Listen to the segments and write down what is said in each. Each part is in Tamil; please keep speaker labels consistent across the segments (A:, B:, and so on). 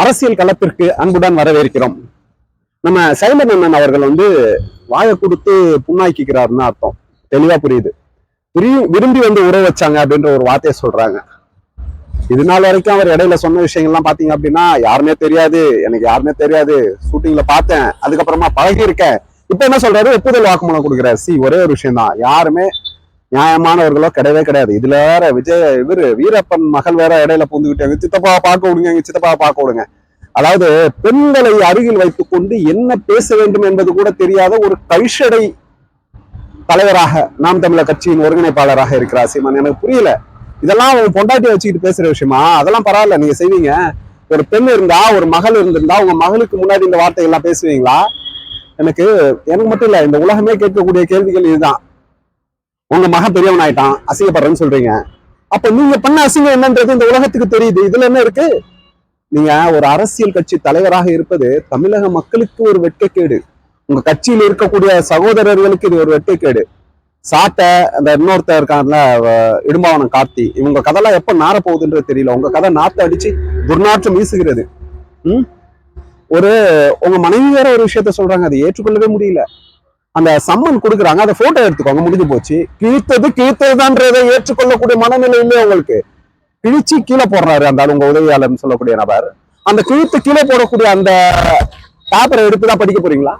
A: அரசியல் களத்திற்கு அன்புடன் வரவேற்கிறோம். நம்ம சைலன் அண்ணன் அவர்கள் வந்து வாயை கொடுத்து புண்ணாக்கிக்கிறாருன்னு அர்த்தம். தெளிவா புரியுது. விரும்பி வந்து உற வச்சாங்க அப்படின்ற ஒரு வார்த்தையை சொல்றாங்க. இது நாள் வரைக்கும் அவர் இடையில சொன்ன விஷயங்கள்லாம் பாத்தீங்க அப்படின்னா யாருமே தெரியாது எனக்கு யாருமே தெரியாது. ஷூட்டிங்ல பார்த்தேன் அதுக்கப்புறமா பழகி இருக்கேன் இப்ப என்ன சொல்றாரு? ஒப்புதல் வாக்குமூலம் கொடுக்குறாரு. சி ஒரே ஒரு விஷயம் தான் யாருமே நியாயமானவர்களோ கிடையவே கிடையாது. இதுல வேற விஜய் இவர் வீரப்பன் மகள் வேற இடையில பூந்துக்கிட்டாங்க சித்தப்பா பார்க்க விடுங்க எங்க சித்தப்பா பார்க்க விடுங்க. அதாவது பெண்களை அருகில் வைத்துக் கொண்டு என்ன பேச வேண்டும் என்பது கூட தெரியாத ஒரு கைஷடை தலைவராக நாம் தமிழர் கட்சியின் ஒருங்கிணைப்பாளராக இருக்கிறார் சீமான். எனக்கு புரியல. இதெல்லாம் உங்க பொண்டாட்டியை வச்சுக்கிட்டு பேசுற விஷயமா? அதெல்லாம் பரவாயில்ல. நீங்க செய்வீங்க. ஒரு பெண் இருந்தா ஒரு மகள் இருந்திருந்தா உங்க மகளுக்கு முன்னாடி இந்த வார்த்தை எல்லாம் பேசுவீங்களா? எனக்கு எனக்கு மட்டும் இல்ல இந்த உலகமே கேட்கக்கூடிய கேள்விகள் இதுதான். உங்க மகன் பெரியவன் ஆயிட்டான் அசிங்கப்படுறேன்னு சொல்றீங்க. அப்ப நீங்க பண்ண அசிங்கம் என்னன்றது இந்த உலகத்துக்கு தெரியுது. இதுல என்ன இருக்கு? நீங்க ஒரு அரசியல் கட்சி தலைவராக இருப்பது தமிழக மக்களுக்கு ஒரு வெட்கக்கேடு. உங்க கட்சியில் இருக்கக்கூடிய சகோதரர்களுக்கு இது ஒரு வெட்கக்கேடு. சாட்டை அந்த இன்னொருத்தர் இருக்கான்ல இடும்பாவனம் கார்த்தி இவங்க கதைலாம் எப்ப நார போகுதுன்றது தெரியல. உங்க கதை நாத்த அடிச்சு துர்நாற்றம் வீசுகிறது. ம்? ஒரு உங்க மனைவி வேற ஒரு விஷயத்த சொல்றாங்க. அதை ஏற்றுக்கொள்ளவே முடியல. அந்த சம்மன் கொடுக்குறாங்க. அதை போட்டோ எடுத்துக்கோங்க. முடிஞ்சு போச்சு. கிழித்தது கிழித்ததுதான்றதை ஏற்றுக்கொள்ளக்கூடிய மனநிலை இல்லையா உங்களுக்கு? கிழிச்சு கீழே போடுறாரு அந்த உங்க உதவியாளர்னு சொல்லக்கூடிய நபர். அந்த கிழித்து கீழே போடக்கூடிய அந்த பேப்பரை எடுத்து தான் படிக்க போறீங்களா?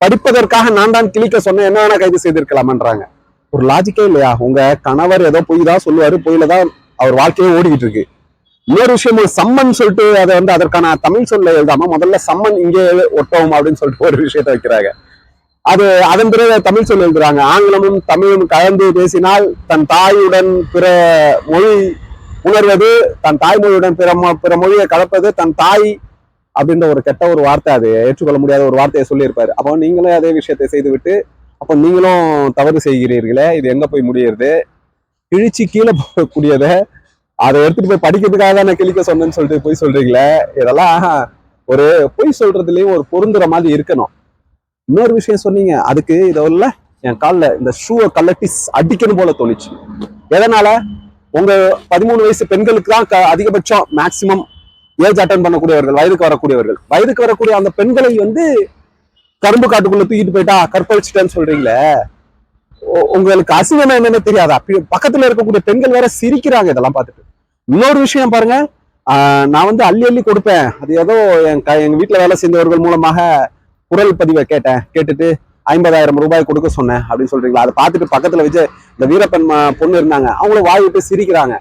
A: படிப்பதற்காக நான் தான் கிழிக்க சொன்னேன். என்ன வேணா கைது செய்திருக்கலாம்ன்றாங்க. ஒரு லாஜிக்கே இல்லையா? உங்க கணவர் ஏதோ பொய் தான் சொல்லுவாரு. பொய்ல தான் அவர் வாழ்க்கையே ஓடிக்கிட்டு இருக்கு. இன்னொரு விஷயம் சம்மன் சொல்லிட்டு அதை வந்து அதற்கான தமிழ் சொல்ல எழுதாம முதல்ல சம்மன் இங்கே ஒட்டவும் அப்படின்னு சொல்லிட்டு ஒரு விஷயத்த வைக்கிறாங்க. அது அதன் பிறகு தமிழ் சொல் எழுதுறாங்க. ஆங்கிலமும் தமிழும் கலந்து பேசினால் தன் தாயுடன் பிற மொழி உணர்வது தன் தாய்மொழியுடன் பிற பிற மொழியை கலப்பது தன் தாய் அப்படின்ற ஒரு கெட்ட ஒரு வார்த்தை அது. ஏற்றுக்கொள்ள முடியாத ஒரு வார்த்தையை சொல்லியிருப்பாரு. அப்போ நீங்களும் அதே விஷயத்தை செய்துவிட்டு அப்போ நீங்களும் தவறு செய்கிறீர்களே இது எங்கே போய் முடியறது? கிழிச்சு கீழே போகக்கூடியதை அதை எடுத்துட்டு போய் படிக்கிறதுக்காக தான் நான் கிழிக்க சொன்னேன்னு சொல்லிட்டு போய் சொல்றீங்களே? இதெல்லாம் ஒரு பொய் சொல்றதுலயும் ஒரு பொருந்துற மாதிரி இருக்கணும். இன்னொரு விஷயம் சொன்னீங்க. அதுக்கு இதோல என் காலில் இந்த ஷூவை கலட்டி அடிக்கணும் போல தோணுச்சு. எதனால? உங்க பதிமூணு வயசு பெண்களுக்கு தான் க- அதிகபட்சம் மேக்சிமம் ஏஜ் அட்டன் பண்ணக்கூடியவர்கள் வயதுக்கு வரக்கூடியவர்கள். வயதுக்கு வரக்கூடிய அந்த பெண்களை வந்து கரும்பு காட்டுக்குள்ள தூக்கிட்டு போயிட்டா கற்பழிச்சிட்டேன்னு சொல்றீங்களே. உங்களுக்கு அசிங்கம் என்னன்னு தெரியாதா? பக்கத்துல இருக்கக்கூடிய பெண்கள் வேற சிரிக்கிறாங்க இதெல்லாம் பார்த்துட்டு. இன்னொரு விஷயம் பாருங்க. நான் வந்து அள்ளி அள்ளி கொடுப்பேன். அது ஏதோ என் க- எங்க வீட்டுல வேலை செஞ்சவர்கள் மூலமாக குரல் பதிவை கேட்டேன் கேட்டுட்டு ஐம்பதாயிரம் ரூபாய் கொடுக்க சொன்னேன் அப்படின்னு சொல்றீங்களா? அதை பார்த்துட்டு பக்கத்துல வச்சு இந்த வீரப்பன் பொண்ணு இருந்தாங்க. அவங்கள வாய் விட்டு சிரிக்கிறாங்க.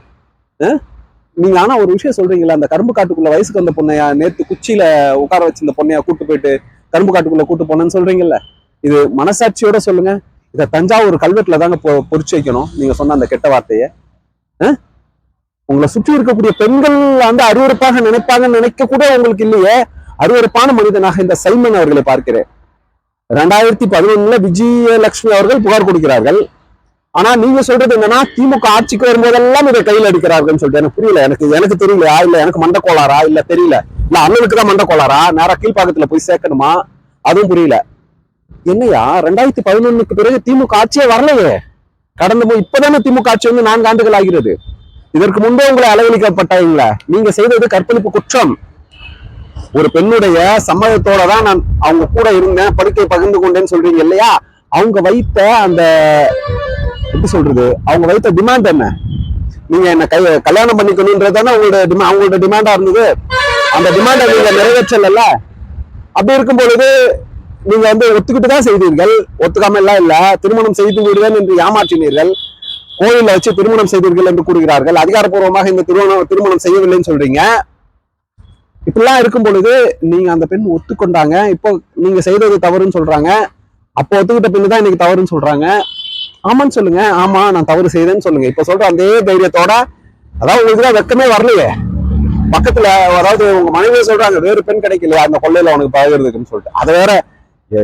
A: நீங்க ஆனா ஒரு விஷயம் சொல்றீங்களா அந்த கரும்பு காட்டுக்குள்ள வயசுக்கு வந்த பொண்ணையா நேத்து குச்சியில உட்கார வச்சு இந்த பொண்ணையா கூட்டு போயிட்டு கரும்பு காட்டுக்குள்ள கூட்டு போனேன்னு சொல்றீங்கல்ல? இது மனசாட்சியோட சொல்லுங்க. இதை தஞ்சாவூர் கல்வெட்டுல தாங்க பொ- பொறிச்சு வைக்கணும். நீங்க சொன்ன அந்த கெட்ட வார்த்தையை. உங்களை சுற்றி இருக்கக்கூடிய பெண்கள் வந்து அருவருப்பாக நினைப்பாங்கன்னு நினைக்க கூட உங்களுக்கு இல்லையே. அருவருப்பான மனிதனாக இந்த சைமன் அவர்களை பார்க்கிறேன். ரெண்டாயிரத்தி பதினொன்னுல விஜயலட்சுமி அவர்கள் புகார் கொடுக்கிறார்கள். ஆனா நீங்க சொல்றது என்னன்னா திமுக ஆட்சிக்கு வரும்போதெல்லாம் இதை கையில் எடுக்கிறார்கள் சொல்லிட்டு எனக்கு புரியல. எனக்கு எனக்கு தெரியலையா? இல்ல எனக்கு மண்ட கோளாரா இல்ல தெரியல. இல்ல அண்ணனுக்கு தான் மண்ட கோளாரா நேரா போய் சேர்க்கணுமா? அதுவும் புரியல. என்னையா? ரெண்டாயிரத்தி பதினொன்னுக்கு பிறகு திமுக ஆட்சியே வரலையே. கடந்த போய் இப்பதானே திமுக ஆட்சி வந்து நான்கு ஆண்டுகள் ஆகிறது. இதற்கு முன்பே உங்களை அளவழிக்கப்பட்டாங்களே நீங்க செய்தது கற்பழிப்பு குற்றம். ஒரு பெண்ணுடைய சம்மதத்தோட தான் நான் அவங்க கூட இருந்தேன் படுக்கை பகிர்ந்து கொண்டேன்னு சொல்றீங்க இல்லையா? அவங்க வைத்த அந்த எப்படி சொல்றது? அவங்க வைத்த டிமாண்ட் என்ன? நீங்க என்ன கை கல்யாணம் பண்ணிக்கணும்ன்றது தானே உங்களோட demand- அவங்களோட டிமாண்டா இருந்தது? அந்த டிமாண்டை நீங்க நிறைவேற்றல அப்படி இருக்கும் பொழுது நீங்க வந்து ஒத்துக்கிட்டு தான் செய்தீர்கள். ஒத்துக்காம எல்லாம் இல்ல திருமணம் செய்து விடுவேன் என்று ஏமாற்றினீர்கள். கோயில வச்சு திருமணம் செய்தீர்கள் என்று கூறுகிறார்கள். அதிகாரப்பூர்வமாக இந்த திருமணம் திருமணம் செய்யவில்லைன்னு சொல்றீங்க. இப்படிலாம் இருக்கும் பொழுது நீங்க அந்த பெண் ஒத்துக்கொண்டாங்க. இப்போ நீங்க செய்தது தவறுன்னு சொல்றாங்க. அப்போ ஒத்துக்கிட்ட பெண்ணு தான் இன்னைக்கு தவறுன்னு சொல்றாங்க. ஆமான்னு சொல்லுங்க. ஆமா நான் தவறு செய்தேன்னு சொல்லுங்க. இப்ப சொல்ற அதே தைரியத்தோட அதாவது உங்களுக்கு தான் வெக்கமே வரலையே. பக்கத்துல அதாவது உங்க மனைவியே சொல்றாங்க வேறு பெண் கிடைக்கலையா? அந்த கொள்ளையில உனக்கு பழகிறதுக்குன்னு சொல்லிட்டு. அதை வேற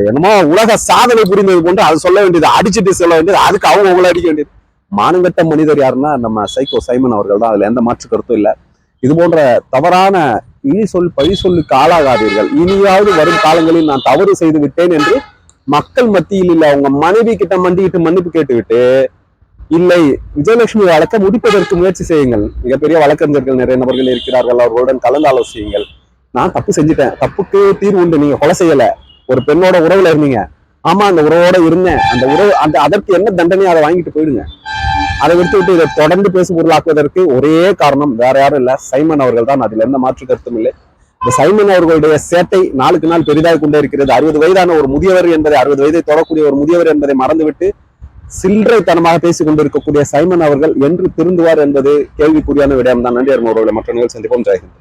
A: என்னமோ உலக சாதனை புரிந்தது போன்று அது சொல்ல வேண்டியது அடிச்சுட்டு சொல்ல வேண்டியது அதுக்கு அவங்க உங்களை அடிக்க வேண்டியது. மானங்கட்ட மனிதர் யாருன்னா நம்ம சைக்கோ சைமன் அவர்கள் தான். அதுல எந்த மாற்று கருத்தும் இல்லை. இது போன்ற தவறான இனி சொல் பழி சொல்லுக்கு ஆளாகாதீர்கள். இனியாவது வரும் காலங்களில் நான் தவறு செய்து விட்டேன் என்று மக்கள் மத்தியில் இல்ல உங்க மனைவி கிட்ட மண்டிக்கிட்டு மன்னிப்பு கேட்டுவிட்டு இல்லை விஜயலட்சுமி வழக்க முடிப்பதற்கு முயற்சி செய்யுங்கள். மிகப்பெரிய வழக்கறிஞர்கள் நிறைய நபர்கள் இருக்கிறார்கள் அவர்களுடன் கலந்து ஆலோசியுங்கள். நான் தப்பு செஞ்சுட்டேன். தப்புக்கு தீர்வு உண்டு நீங்க கொலை செய்யல. ஒரு பெண்ணோட உறவுல இருந்தீங்க. ஆமா அந்த உறவோட இருந்தேன். அந்த உறவு அந்த அதற்கு என்ன தண்டனையை அதை வாங்கிட்டு போயிடுங்க. அதை விட்டு விட்டு இதை தொடர்ந்து பேசு பொருளாக்குவதற்கு ஒரே காரணம் வேற யாரும் இல்ல. சைமன் அவர்கள் தான். அதுல எந்த மாற்று கருத்தும் இல்லை. இந்த சைமன் அவர்களுடைய சேட்டை நாளுக்கு நாள் பெரிதாக கொண்டே இருக்கிறது. அறுபது வயதான ஒரு முதியவர் என்பதை அறுபது வயதை தொடக்கூடிய ஒரு முதியவர் என்பதை மறந்துவிட்டு சில்லறைத்தனமாக பேசிக் கொண்டிருக்கக்கூடிய சைமன் அவர்கள் என்று திருந்துவார் என்பது கேள்விக்குறியான விடயம்தான். நன்றி அவர்களை. மற்ற நிகழ்ச்சி சந்திப்போம். ஜெயஹிந்த்